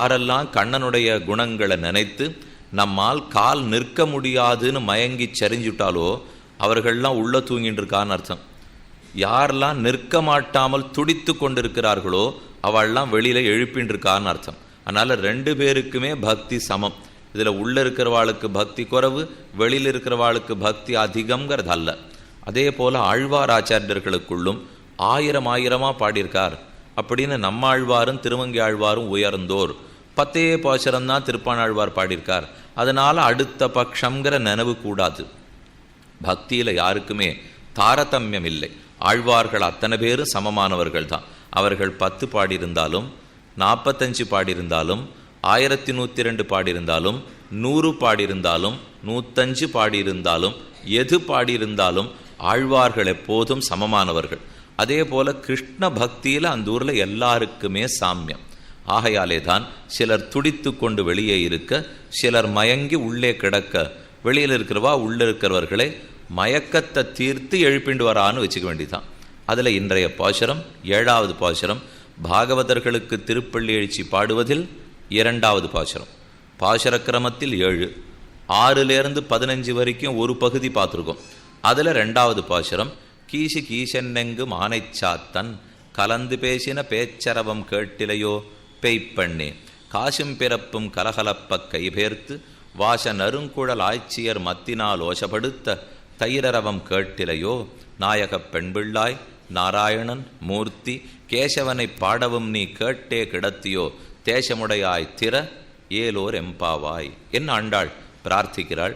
யாரெல்லாம் கண்ணனுடைய குணங்களை நினைத்து நம்மால் கால் நிற்க முடியாதுன்னு மயங்கி சரிஞ்சுட்டாலோ அவர்கள்லாம் உள்ள தூங்கிட்டு இருக்கான்னு அர்த்தம். யாரெல்லாம் நிற்க மாட்டாமல் துடித்து கொண்டிருக்கிறார்களோ அவள்லாம் வெளியில எழுப்பின்னு இருக்கான்னு அர்த்தம். அதனால ரெண்டு பேருக்குமே பக்தி சமம். இதில் உள்ள இருக்கிறவாளுக்கு பக்தி குறைவு வெளியில இருக்கிறவாளுக்கு பக்தி அதிகங்கிறது அல்ல அதே போல ஆழ்வார் ஆச்சாரியர்களுக்குள்ளும் ஆயிரம் ஆயிரமாக பாடியிருக்கார். அப்படின்னு நம்மாழ்வாரும் திருவங்கி ஆழ்வாரும் உயர்ந்தோர். பத்தே பாசுரம் தான் திருப்பாணாழ்வார் பாடியிருக்கார். அதனால அடுத்த பட்சங்கிற நினைவு கூடாது. பக்தியில யாருக்குமே தாரதமியம் இல்லை. ஆழ்வார்கள் அத்தனை பேரும் சமமானவர்கள் தான். அவர்கள் பத்து பாடியிருந்தாலும் நாற்பத்தஞ்சு பாடியிருந்தாலும் ஆயிரத்தி நூற்றி ரெண்டு பாடியிருந்தாலும் நூறு பாடியிருந்தாலும் நூத்தஞ்சு பாடியிருந்தாலும் எது பாடியிருந்தாலும் ஆழ்வார்கள் எப்போதும் சமமானவர்கள். அதே போல கிருஷ்ண பக்தியில அந்த ஊர்ல எல்லாருக்குமே சாமியம். ஆகையாலே தான் சிலர் துடித்து கொண்டு வெளியே இருக்க சிலர் மயங்கி உள்ளே கிடக்க வெளியில் இருக்கிறவா உள்ள இருக்கிறவர்களை மயக்கத்தை தீர்த்து எழுப்பிண்டு வரான்னு வச்சுக்க வேண்டிதான். அதுல இன்றைய பாசுரம் ஏழாவது பாசுரம் பாகவதர்களுக்கு திருப்பள்ளி எழுச்சி பாடுவதில் இரண்டாவது பாசுரம். பாசுர கிரமத்தில் ஏழு ஆறுலேருந்து பதினஞ்சு வரைக்கும் ஒரு பகுதி பார்த்துருக்கோம். அதுல ரெண்டாவது பாசுரம் கீசி கீசென்னெங்கு மானைச்சாத்தன் கலந்து பேசின பேச்சரவம் கேட்டிலையோ பெய்ப்பண்ணே. காசும் பிறப்பும் கலகலப்ப கைபேர்த்து வாச நறுங்குழல் ஆய்ச்சியர் மத்தினால் ஓசப்படுத்த தைரரவம் கேட்டிலையோ நாயகப் பெண்பிள்ளாய் நாராயணன் மூர்த்தி கேசவனை பாடவும் நீ கேட்டே கிடத்தியோ தேசமுடையாய் திற ஏலோர் எம்பாவாய். என்ன ஆண்டாள்? பிரார்த்திக்கிறாள்.